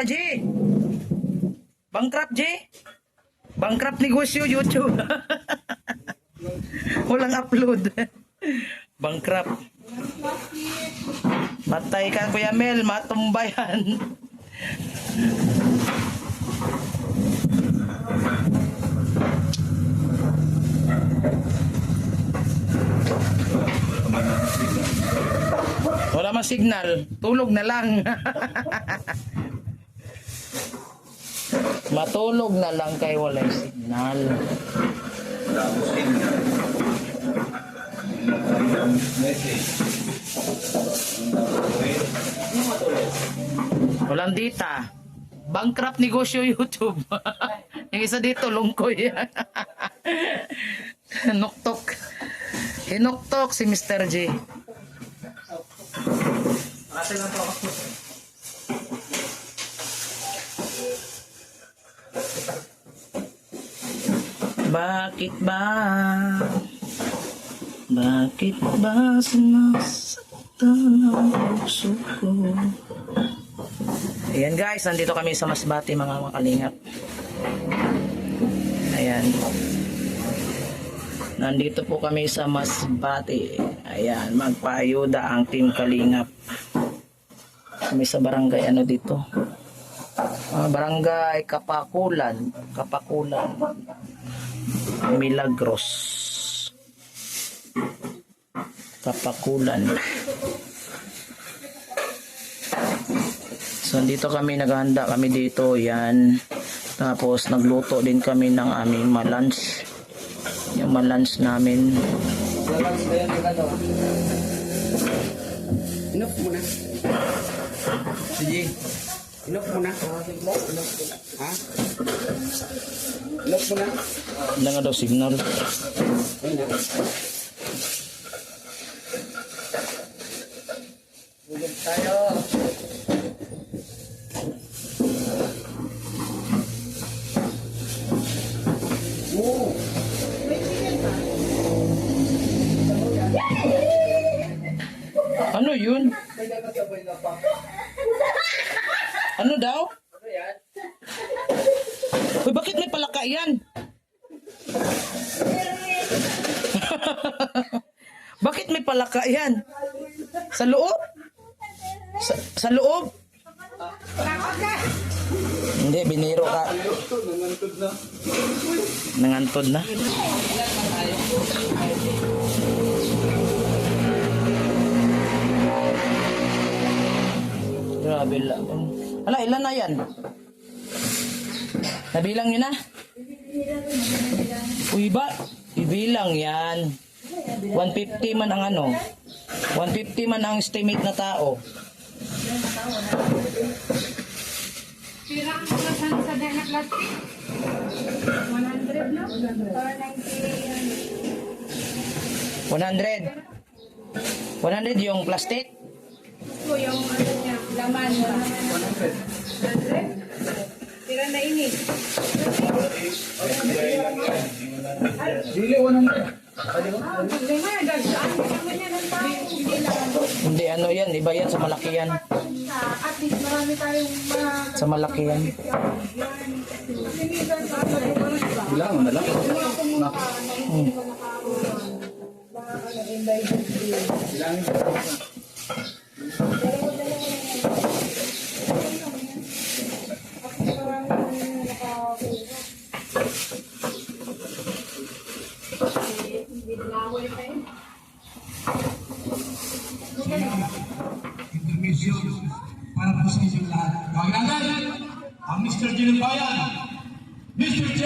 ka, G. Bankrupt, G. Bankrupt negosyo, YouTube. Walang upload. Bankrupt. Matay ka, Kuya Mel. Matumbayan. Wala man signal. Tulog na lang. Matulog na lang kay walay signal. Walang dita. Bankrupt negosyo YouTube. Yung isa dito, lungkoy. Nuktok. Hinuktok si Mr. J. Bakit ba? Bakit ba sinasaktan ang puso ko? Ayan guys, nandito kami sa Masbate mga mga kalingap. Ayan. Nandito po kami sa Masbate. Ayan, magpaayuda ang team kalingap. Kami sa barangay ano dito? Ah, barangay Kapakulan. Kapakulan. Milagros. Kapakulan. So, dito kami naghahanda kami dito. Yan. Tapos, nagluto din kami ng aming malunch. Yung malunch namin. Inok muna. Sige. Inok muna. Ha? Inok muna. Wala nga daw signal. Ayun na. Hindi, biniro ka. Nangantod na. Grabe lang. Ala, ilan na yan? Nabilang nyo na? Uy ba? Ibilang yan. 150 man ang ano. 150 man ang estimate na tao. Pira ang pulasan sa dahil na plastic? 100 100. 100 yung plastic? Ito yung ano laman. 100. 100? Pira na ini. Dili 100. Hindi ano yan, iba yan sa malaki yan. At least marami tayong Sa malaki yan. sa ano, lang. Bilangin intermission para po sa inyong lahat. Tawagin natin ang Mr. Junior Bayan. Mr. J.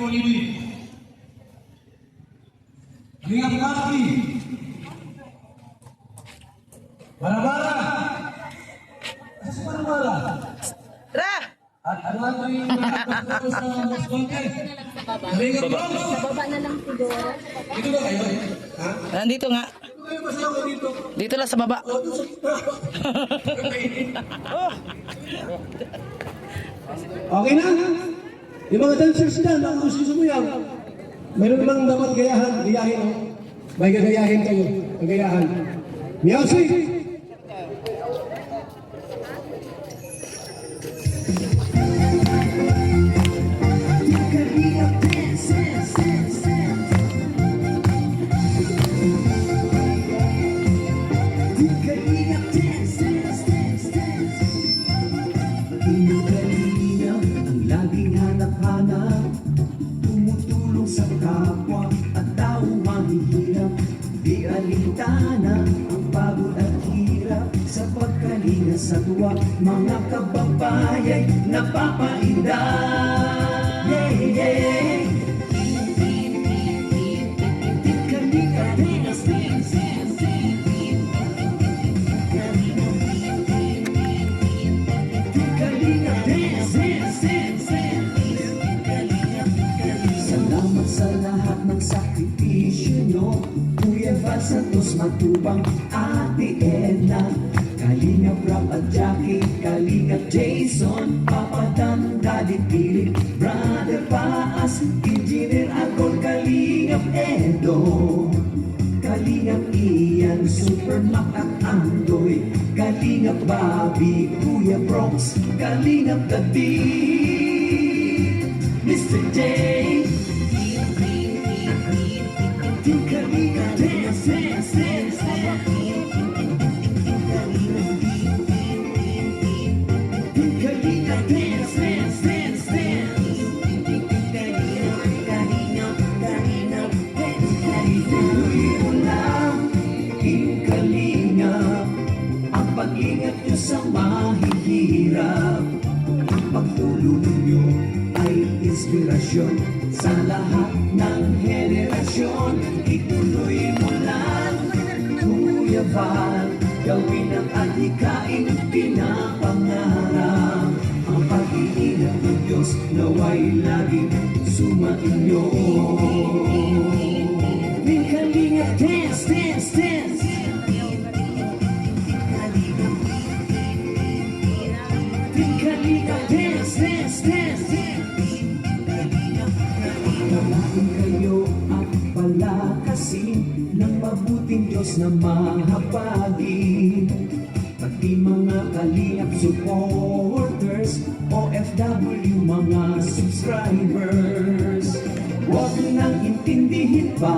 Ko ini. Lihat kaki. Bara-bara. Bara-bara? Ra! At ano ang yung nakakatawa sa Mas Bangkay? Lihat baba. Baba na lang siguro. Dito ba kayo? Ha? Nandito nga. Dito dito. Dito lang sa baba. Okay na? Yung mga dancers dyan, ang gusto sumayaw. Meron namang dapat gayahan, gayahin. Oh. May gagayahin kayo, gagayahan. Music! Pinagalingan Salamat sa lahat ng sakripisyo nyo Kuya Val Santos Matubang Ate Edna Kalinga Brab at Jackie Kalinga Jason Papa Dan Daddy Philip Brother Paas Engineer Agol Kalinga Edo Kalingap Ian, Super Mac at Andoy Kalingap Bobby, Kuya Bronx Kalingap David inspirasyon Sa lahat ng henerasyon. Ituloy mo lang, Kuya Val Gawin ang adhikain pinapangarap. Ang pag-iingat ng Diyos naway laging sumainyo. Team Kalinga, dance, dance, dance. Team Kalinga, dance, dance, dance Pagkain kayo at palakasin ng mabuting Diyos na mahabagin. Pati mga kalingap supporters OFW mga subscribers. Huwag nang intindihin pa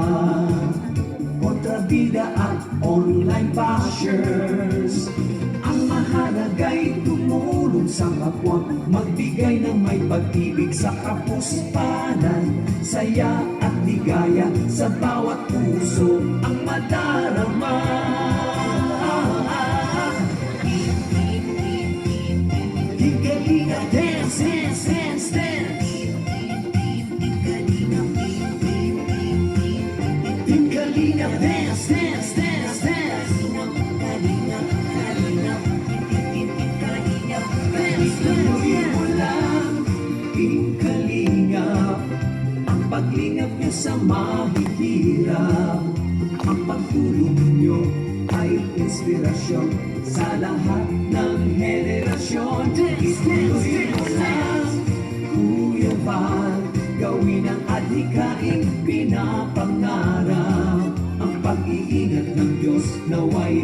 Kontrabida at online bashers sa kapwa Magbigay ng may pag-ibig sa kapuspanan. Saya at ligaya sa bawat puso Ang madarama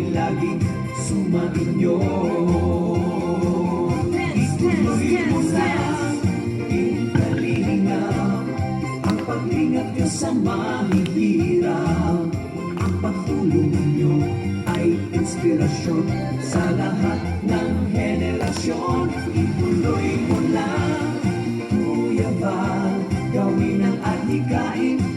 naway laging sumainyo. Ituloy mo lang, ikalingap, ang pag-ingat niyo sa mahihirap. Ang pagtulong niyo ay inspirasyon sa lahat ng henerasyon. Ituloy mo lang, Kuya Val, gawin ang adhikain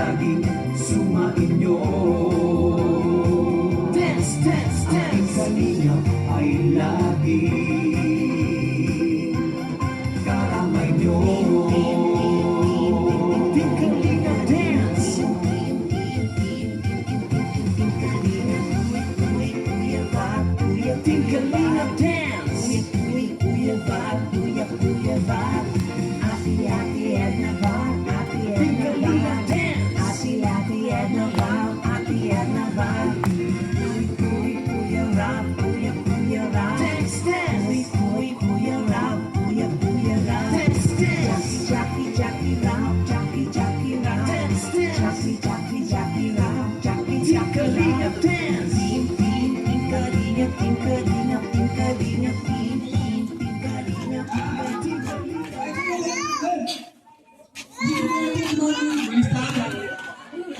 laging sumainyo Dance, dance, dance. Aking kalingap ay laging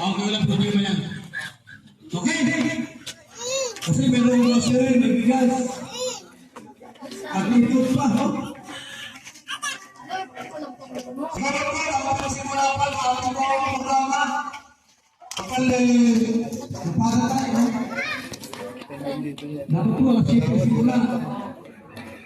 Okay, walang problema yan. Okay? Kasi meron grocery, may bigas.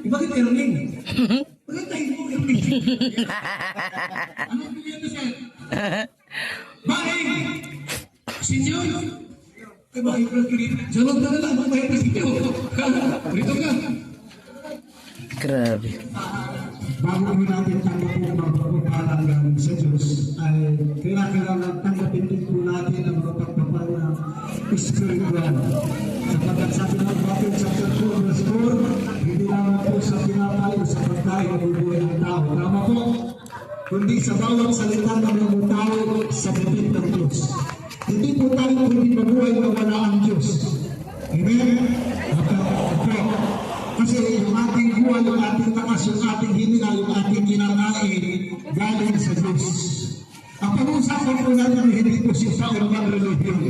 Bakit tayo mo? Ano? Eh, kilit? Jalog na lang, sityo. Rito ka. Grabe. Bago mo natin tanggapin ang mga pagpapalang galing sa Diyos, ay kailangan tanggapin din po natin ang mga pagpapal na spiritual. Sapagkat sabi pagkain ng tao. Tama po? Kundi sa bawat salita ng mga tao sa bibig ng Diyos. Hindi po tayo pwede mabuhay na wala ang Diyos. Amen? Apo, apo. Kasi yung ating buwan, yung ating takas, yung ating hininga, yung ating kinakain, galing sa Diyos. Ang pag-uusapan po natin hindi po siya sa urban religion.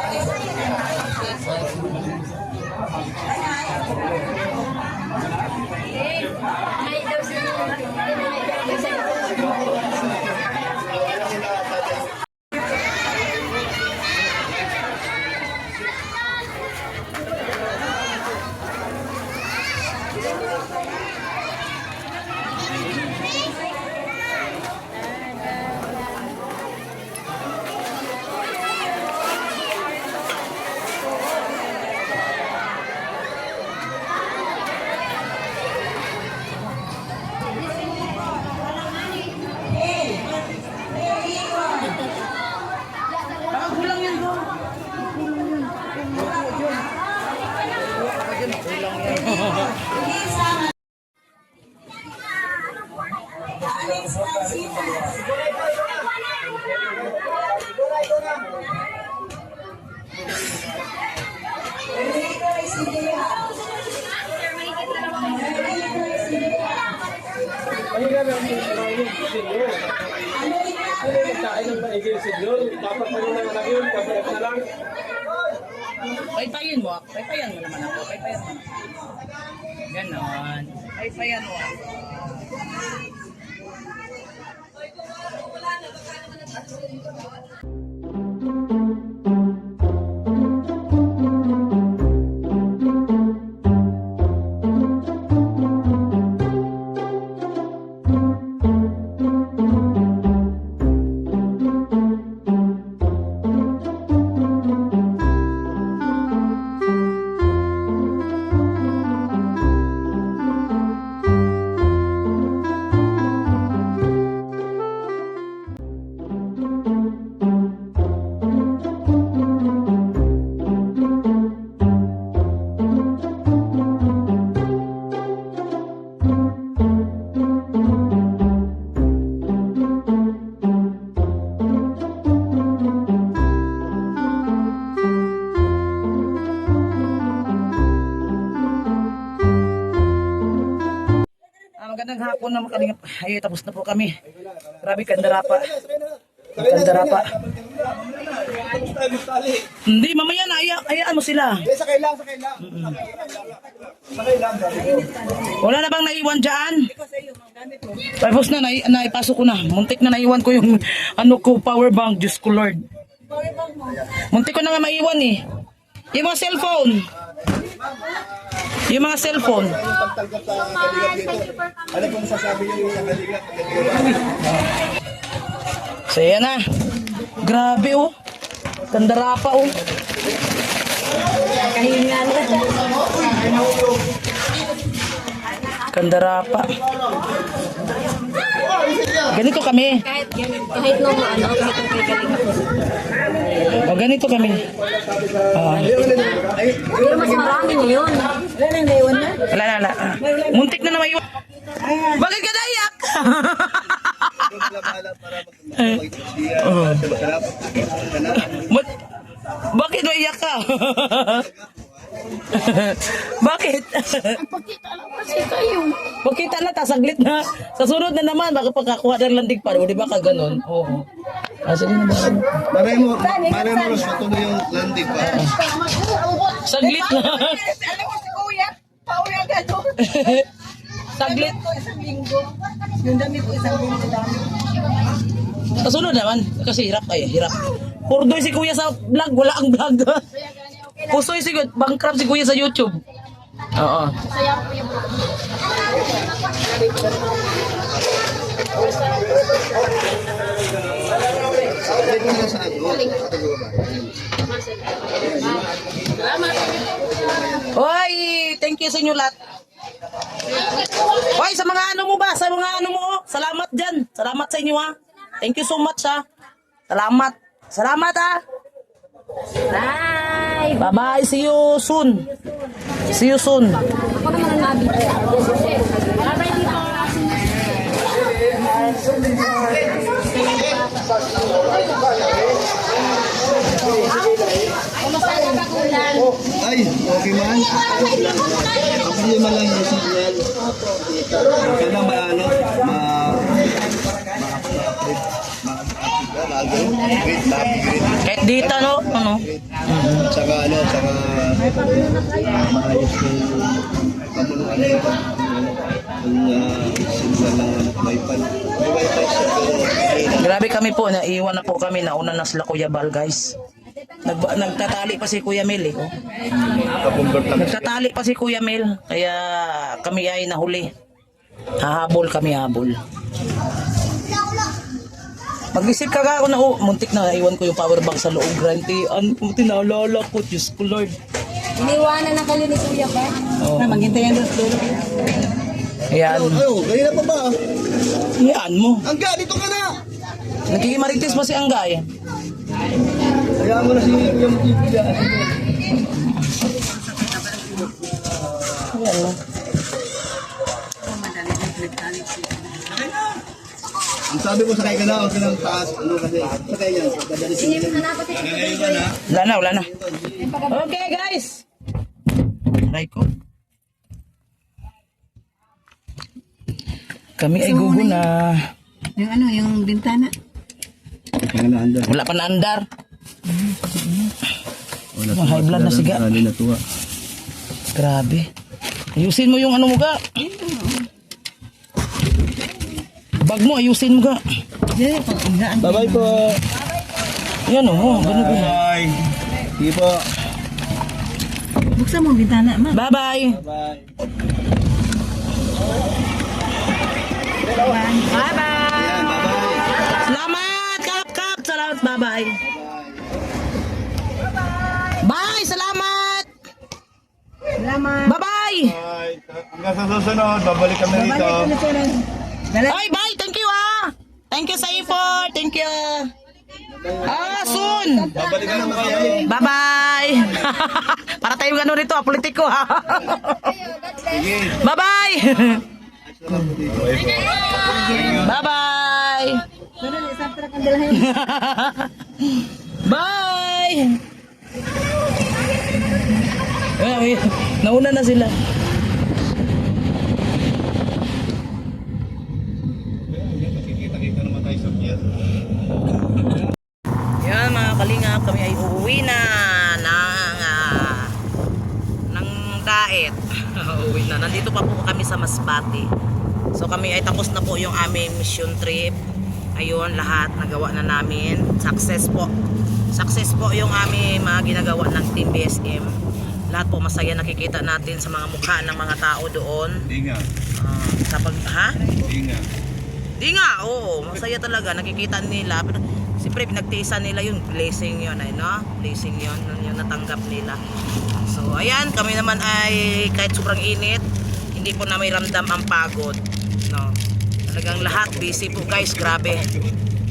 magandang hapon na mga kalingap. Ay, tapos na po kami. Grabe, kandarapa. Kandarapa. Hindi, mamaya na. Aya, ayaan mo sila. Sakay lang, sakay lang. Wala na bang naiwan dyan? Tapos na, nai, naipasok ko na. Muntik na naiwan ko yung ano ko, power bank. Diyos ko, Lord. Muntik ko na nga maiwan eh. Yung mga cellphone. Yung mga cellphone. Ano pong sasabi niyo yung kaligap? So, yan na. Grabe oh. Kandara pa oh. Kandara pa. Ganito kami. Kahit, kahit nung ano, kahit nung kay Kalinga. O, ganito kami. Ah, Pero mas marami ngayon. Wala na, wala. Muntik na na maiwan. Bakit ka naiyak? Ba't, bakit naiyak ka? bakit? Kasi kayo. Pagkita na, tasaglit na. Sa sunod na naman, baka pagkakuha ng landig pa. O, di ba ka ganun? Oo. Ah, sige na ba? Maray mo, maray mo, Ros, patuloy yung landing pa. Saglit na. Alam mo si Kuya, pauwi agad oh. Saglit. Ito isang linggo. Yung dami ko isang linggo dami. Sa sunod naman, kasi hirap ay hirap. Purdoy si kuya sa vlog, wala ang vlog. Pusoy si bankrupt si kuya sa YouTube. Oo. Hoy, thank you sa inyo lahat. Hoy, sa mga ano mo ba? Sa mga ano mo? Salamat dyan. Salamat sa inyo ha. Thank you so much ha. Salamat. Salamat ha. Bye! Bye-bye. See you soon. See you soon. Ako naman ang dito. Kumusta na ba kulan? Ay, okay man. Problema lang yung signal. Kaya ma ano, ma. Kahit dito no, ano? Tsaka ano, tsaka maayos yung pamuluan uh, mahina. Grabe kami po, naiwan na po kami, nauna na sila Kuya Bal, guys. Nag, nagtatali pa si Kuya Mel, eh. oh. Nagtatali pa si Kuya Mel, kaya kami ay nahuli. Hahabol kami, habol. Mag-isip ka ka ako na, oh, muntik na, naiwan ko yung power bank sa loob, granty. Ano, puti naalala ko, Diyos ko, Lord. Iniwanan na kayo ni Kuya ba? Oh. Na maghintay yan doon. Ayan, Ayo, ganyan pa ba? yan mo. Ang dito ka na! Nagkikimarites pa si Anggay. Hayaan mo na si yung Biblia. Ayan mo. Ang sabi ko sakay ka na, huwag ka ng taas. Ano kasi, sakay yan. Pagkadali si Biblia. Wala na, wala na. Okay, guys. Aray ko. Kami ay gugo na. Yung ano, yung bintana. Kaya na andar. Wala pa na andar. Wala Mga high blood na siga. Ano na tuwa. Grabe. Ayusin mo yung ano mo ga. Bag mo, ayusin mo ga. Bye-bye po. Yan o, oh, ganun ganun. Bye. Sige po. Buksan mo bintana, ma. Bye-bye. Bye. Bye-bye. Bye-bye. Salamat, kap, kap. Salamat, bye-bye. Hanggang sa susunod, babalik kami dito. Ay, bye. Thank you, ah. Thank you sa effort. Thank you. Ah, soon. Babalik ka naman kayo. Bye-bye. Para tayo gano'n rito, ah, politiko, ha. Sige. Bye-bye. Bye-bye. Bye. Ay, nauna na sila. Sa pier. Yan mga kalingap, kami ay uuwi na ng, ah, ng daet. uuwi na. Nandito pa po kami sa Masbate. So kami ay tapos na po yung aming mission trip. Ayun, lahat nagawa na namin. Success po. Success po yung aming mga ginagawa ng Team BSM. Lahat po masaya nakikita natin sa mga mukha ng mga tao doon. Hindi nga. Ah, sa pag, ha? Nga. Di nga, oo. Masaya talaga. Nakikita nila. Pero, siyempre, pinagtiisan nila yung blessing yun, ay, no? Blessing yun, yun yung natanggap nila. So, ayan, kami naman ay kahit sobrang init, hindi po namin ramdam ang pagod. No? Talagang lahat busy po, guys. Grabe.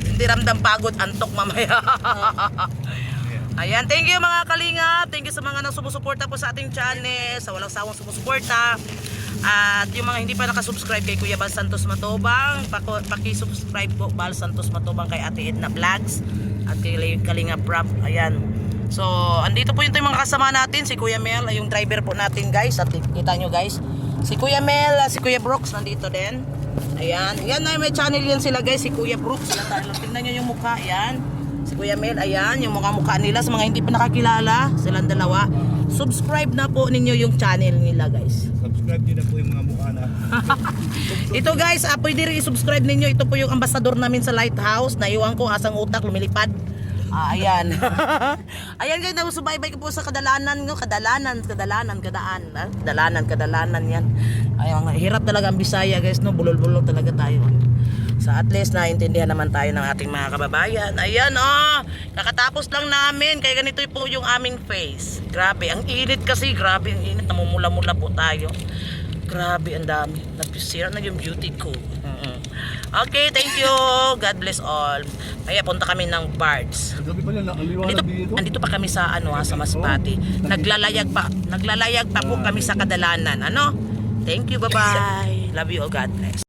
Hindi ramdam pagod, antok mamaya. Ayan, thank you mga kalingap. Thank you sa mga nang sumusuporta po sa ating channel, sa walang sawang sumusuporta. At yung mga hindi pa nakasubscribe kay Kuya Bal Santos Matobang, paki-subscribe po Bal Santos Matobang kay Ate Edna Vlogs at kay Kalinga Prop. Ayan. So, andito po yung mga kasama natin, si Kuya Mel, yung driver po natin guys. At kita nyo guys, si Kuya Mel, si Kuya Brooks nandito din. Ayan. Yan na may channel yan sila guys, si Kuya Brooks. Tingnan nyo yung mukha. Ayan. Si Kuya Mel, ayan, yung mga mukha nila sa mga hindi pa nakakilala, silang dalawa. Subscribe na po ninyo yung channel nila, guys. Subscribe nyo na po yung mga mukha na. Ito guys, ah, pwede rin i-subscribe ninyo. Ito po yung ambasador namin sa Lighthouse. Naiwan ko asang utak lumilipad. Ah, ayan. ayan guys, nasubaybay ko po sa kadalanan ngo, kadalanan, kadalanan, kadaan, ah, kadalanan, kadalanan yan. Ay, ang hirap talaga ang Bisaya guys, no, bulol-bulol talaga tayo. So at least naintindihan naman tayo ng ating mga kababayan. Ayan oh, kakatapos lang namin. Kaya ganito po yung aming face. Grabe, ang init kasi. Grabe, ang init. Namumula-mula po tayo. Grabe, ang dami. Napisira na yung beauty ko. Mm-mm. Okay, thank you. God bless all. Kaya punta kami ng Bards. Gabi pala, Andito, dito. andito pa kami sa ano ha, sa Masbate. Naglalayag pa, naglalayag pa po kami sa Kadalanan. Ano? Thank you, bye-bye. Love you all. God bless.